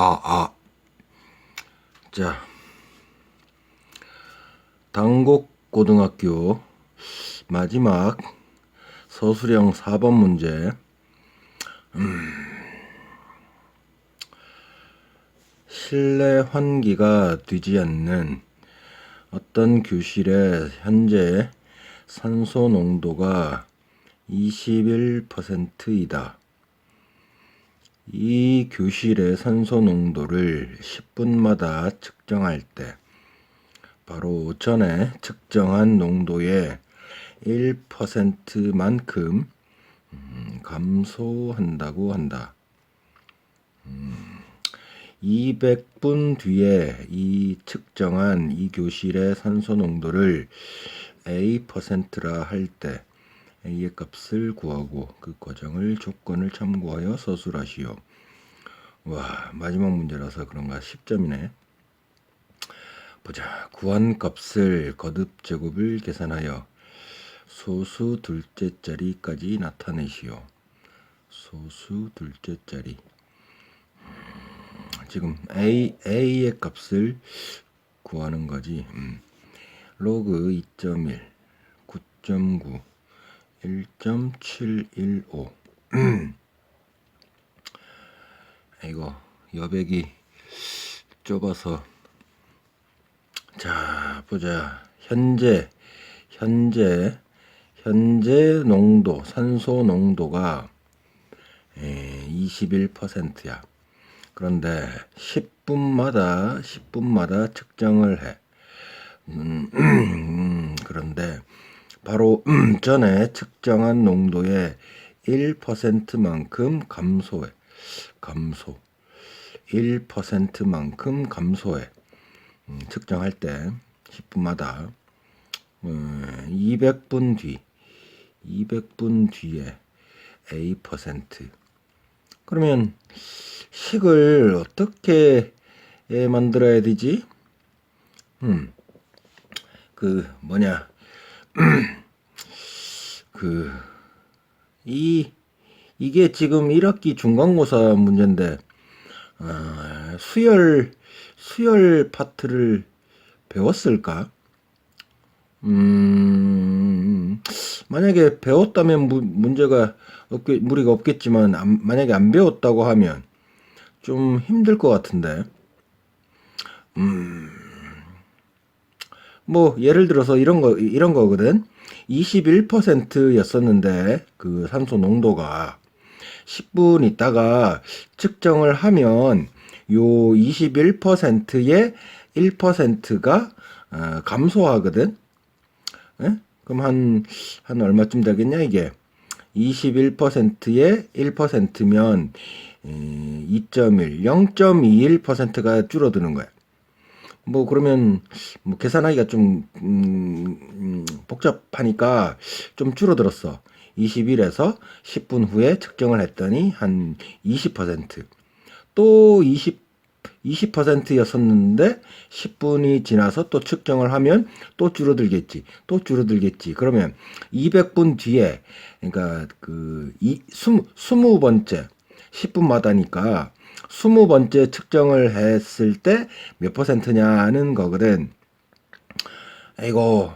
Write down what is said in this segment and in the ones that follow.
아, 아. 자. 당곡 고등학교 마지막 서술형 4번 문제. 음. 실내 환기가 되지 않는 어떤 교실의 현재 산소 농도가 21%이다. 이 교실의 산소 농도를 10분마다 측정할 때 바로 전에 측정한 농도의 1%만큼 음, 감소한다고 한다. 200분 뒤에 이 측정한 이 교실의 산소 농도를 A%라 할 때 A의 값을 구하고 그 과정을 조건을 참고하여 서술하시오. 와 마지막 문제라서 그런가 10점이네. 보자 구한 값을 거듭 제곱을 계산하여 소수 둘째 자리까지 나타내시오. 소수 둘째 자리. 지금 a a의 값을 구하는 거지. 음. 로그 2.1, 9.9, 1.715. 이거 여백이 좁아서 자 보자 현재 현재 현재 농도 산소 농도가 21%야. 그런데 10분마다 10분마다 측정을 해. 음, 그런데 바로 전에 측정한 농도의 1%만큼 감소해. 감소. 1%만큼 감소해. 음, 측정할 때 10분마다 음, 200분 뒤 200분 뒤에 A%. 그러면 식을 어떻게 만들어야 되지? 음, 그 뭐냐, 그 이 이게 지금 1학기 중간고사 문제인데 어, 수열 수열 파트를 배웠을까? 음, 만약에 배웠다면 무, 문제가 없게, 무리가 없겠지만, 안, 만약에 안 배웠다고 하면 좀 힘들 것 같은데. 음, 뭐, 예를 들어서 이런 거, 이런 거거든. 21%였었는데, 그 산소 농도가 10분 있다가 측정을 하면 요 21%의 1%가 어, 감소하거든. 에? 그럼 한, 한 얼마쯤 되겠냐, 이게? 21%의 1%면 2.1, 0.21%가 줄어드는 거야. 뭐 그러면 뭐 계산하기가 좀 음, 음, 복잡하니까 좀 줄어들었어. 21에서 10분 후에 측정을 했더니 한 20%. 또 20, 20%였었는데 10분이 지나서 또 측정을 하면 또 줄어들겠지. 또 줄어들겠지. 그러면 200분 뒤에 그러니까 그 20, 20번째 10분마다니까 20번째 측정을 했을 때 몇 퍼센트냐는 거거든. 이거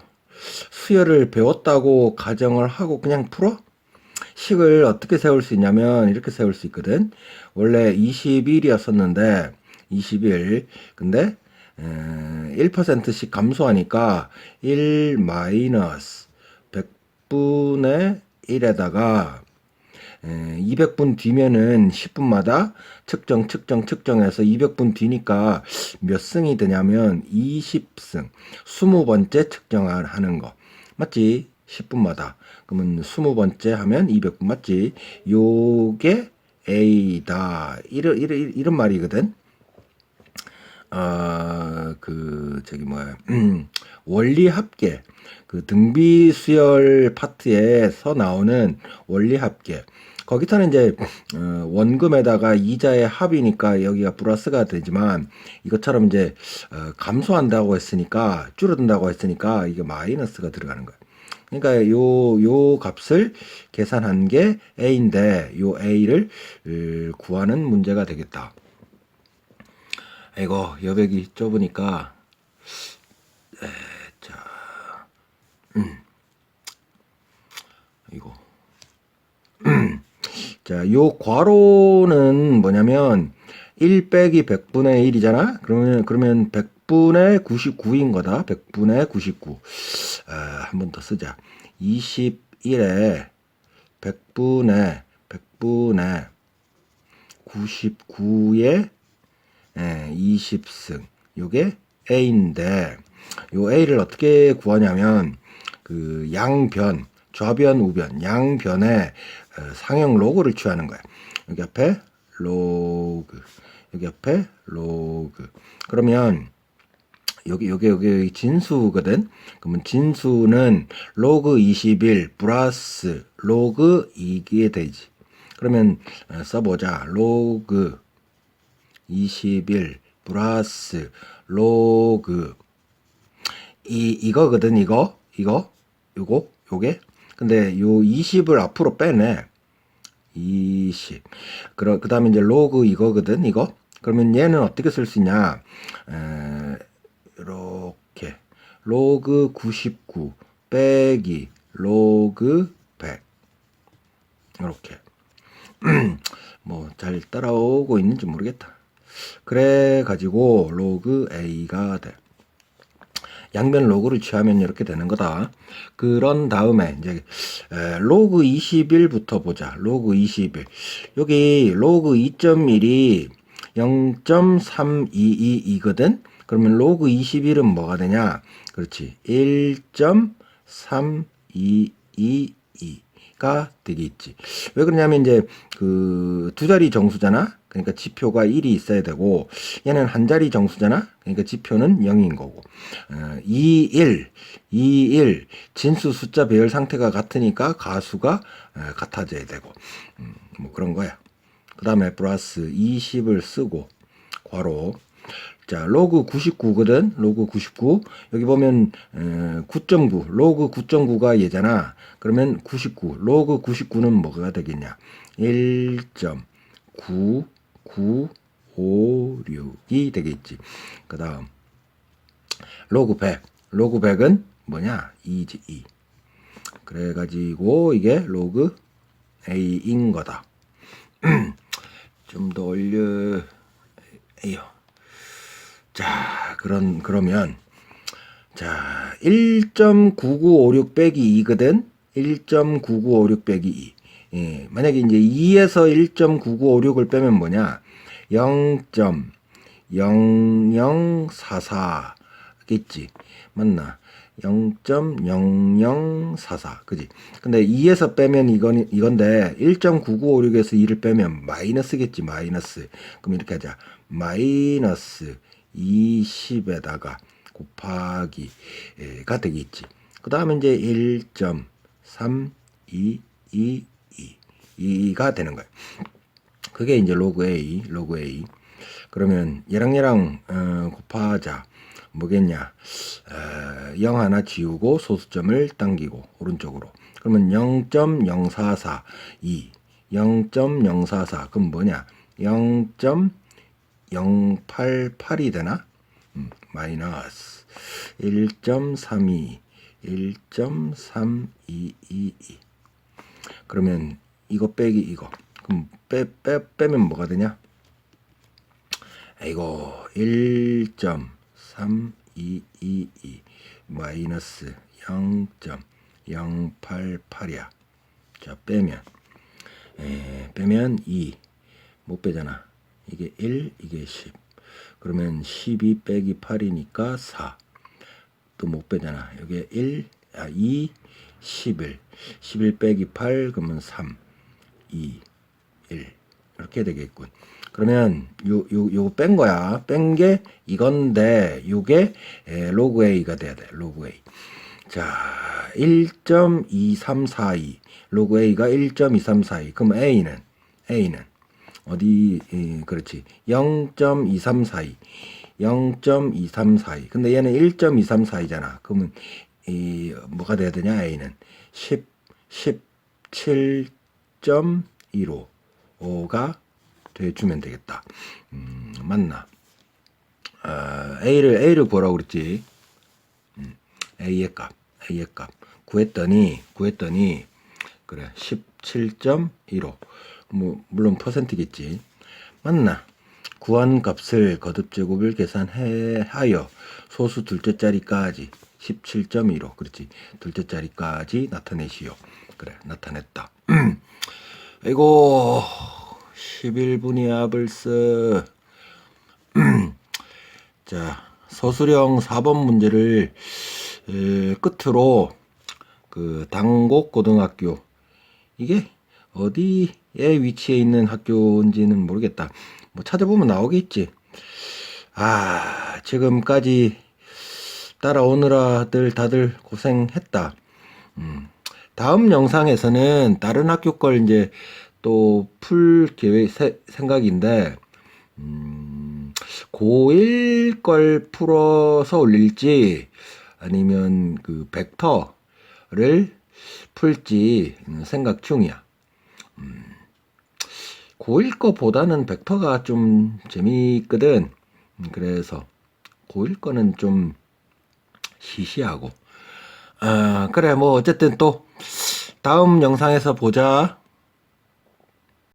수열을 배웠다고 가정을 하고 그냥 풀어? 식을 어떻게 세울 수 있냐면 이렇게 세울 수 있거든. 원래 21이었었는데 21 근데 1%씩 감소하니까 1 마이너스 100분의 1에다가 200분 뒤면은 10분마다 측정, 측정, 측정해서 200분 뒤니까 몇 승이 되냐면 20승. 20번째 측정을 하는 거. 맞지? 10분마다. 그러면 20번째 하면 200분 맞지? 요게 A다. 이런, 이런, 이런 말이거든. 아, 그, 저기 뭐야. 음, 원리 합계. 그 등비 수열 파트에서 나오는 원리 합계. 거기서는 이제 어, 원금에다가 이자의 합이니까 여기가 플러스가 되지만 이것처럼 이제 어, 감소한다고 했으니까 줄어든다고 했으니까 이게 마이너스가 들어가는 거예요. 그러니까 요, 요 값을 계산한 게 A인데 요 A를 구하는 문제가 되겠다. 이거 여백이 좁으니까 에, 자, 음, 이거. 자, 요 괄호는 뭐냐면 1 빼기 100분의 1이잖아. 그러면 그러면 100분의 99인 거다. 100분의 99. 아, 한 번 더 쓰자. 21에 100분의 100분의 99에 예, 20승. 요게 A인데 요 A를 어떻게 구하냐면 그 양변, 좌변, 우변, 양변에 어, 상형 로그를 취하는 거야. 여기 앞에 로그, 여기 앞에 로그. 그러면 여기 여기 여기 진수거든. 그러면 진수는 로그 21 플러스 로그 2게 되지. 그러면 어, 써보자. 로그 21 플러스 로그 이 이거거든 이거 이거 요거 요게 근데 요 20을 앞으로 빼내. 20 그러 그 다음에 이제 로그 이거거든 이거? 그러면 얘는 어떻게 쓸 수 있냐? 에, 이렇게. 로그 99 빼기 로그 100 이렇게. 뭐 잘 따라오고 있는지 모르겠다. 그래 가지고 로그 a가 돼. 양변 로그를 취하면 이렇게 되는 거다. 그런 다음에 이제 에, 로그 21부터 보자. 로그 21. 여기 로그 2.1이 0.322이거든. 그러면 로그 21은 뭐가 되냐? 그렇지. 1.322 가 되겠지. 왜 그러냐면 이제 그 두 자리 정수잖아. 그러니까 지표가 1이 있어야 되고 얘는 한 자리 정수잖아. 그러니까 지표는 0인 거고. 어, 2, 1, 2, 1 진수 숫자 배열 상태가 같으니까 가수가 어, 같아져야 되고 음, 뭐 그런 거야. 그 다음에 플러스 20을 쓰고 괄호 자, 로그 99거든. 로그 99. 여기 보면 어, 9.9. 로그 9.9가 얘잖아. 그러면 99. 로그 99는 뭐가 되겠냐? 1.9956이 되겠지. 그다음 로그 100. 로그 100은 뭐냐? 2지 2. 그래 가지고 이게 로그 A인 거다. 좀 더 올려 에요. 자, 그런 그러면 자, 1.9956 빼기 2거든. 1.9956 빼기 2. 예, 만약에 이제 2에서 1.9956을 빼면 뭐냐? 0.0044겠지. 맞나? 0.0044. 그지? 근데 2에서 빼면 이건, 이건데, 1.9956에서 2를 빼면 마이너스겠지, 마이너스. 그럼 이렇게 하자. 마이너스 20에다가 곱하기가 되겠지. 그 다음에 이제 1.3222가 되는 거예요. 그게 이제 로그 A, 로그 A. 그러면 얘랑 얘랑 어, 곱하자. 뭐겠냐? 어, 0 하나 지우고 소수점을 당기고 오른쪽으로. 그러면 0.0442. 0.044. 그럼 뭐냐? 0.088이 되나? 음, 마이너스 1.32 1.3222 그러면 이거 빼기 이거. 그럼 빼, 빼, 빼면 뭐가 되냐? 이거 1.322 마이너스 0.088이야. 자 빼면. 에, 빼면 2못 빼잖아 이게 1 이게 10 그러면 12 빼기 8이니까 4 또 못 빼잖아. 여기 1, 아, 2, 11. 11 빼기 8 그러면 3, 2, 1 이렇게 되겠군. 그러면 요 요 요 뺀 거야. 뺀 게 이건데 요게 에, 로그 A가 돼야 돼. 로그 A. 자, 1.2342. 로그 A가 1.2342. 그럼 A는 A는 어디 에, 그렇지. 0.2342. 0.2342. 근데 얘는 1.234이잖아. 그러면 이 뭐가 돼야 되냐? A는 10 17.15가 돼 주면 되겠다. 음, 맞나? 아, A를 A를 구하라고 그랬지. 음, A의 값, A의 값 구했더니 구했더니 그래 17.15. 뭐 물론 퍼센트겠지. 맞나? 구한 값을 거듭 제곱을 계산해 하여 소수 둘째 자리까지 17.15 그렇지 둘째 자리까지 나타내시오 그래 나타냈다 아이고 11분이야 벌써 자 서술형 4번 문제를 에, 끝으로 그 당곡 고등학교 이게 어디에 위치해 있는 학교인지는 모르겠다. 뭐 찾아보면 나오겠지. 아, 지금까지 따라오느라들 다들 고생했다. 음, 다음 영상에서는 다른 학교 걸 이제 또 풀 계획 세- 생각인데 음, 고1 걸 풀어서 올릴지 아니면 그 벡터를 풀지 생각 중이야. 고1 거보다는 벡터가 좀 재미있거든. 음, 그래서 고1 거는 좀 시시하고. 아, 그래, 뭐, 어쨌든 또 다음 영상에서 보자.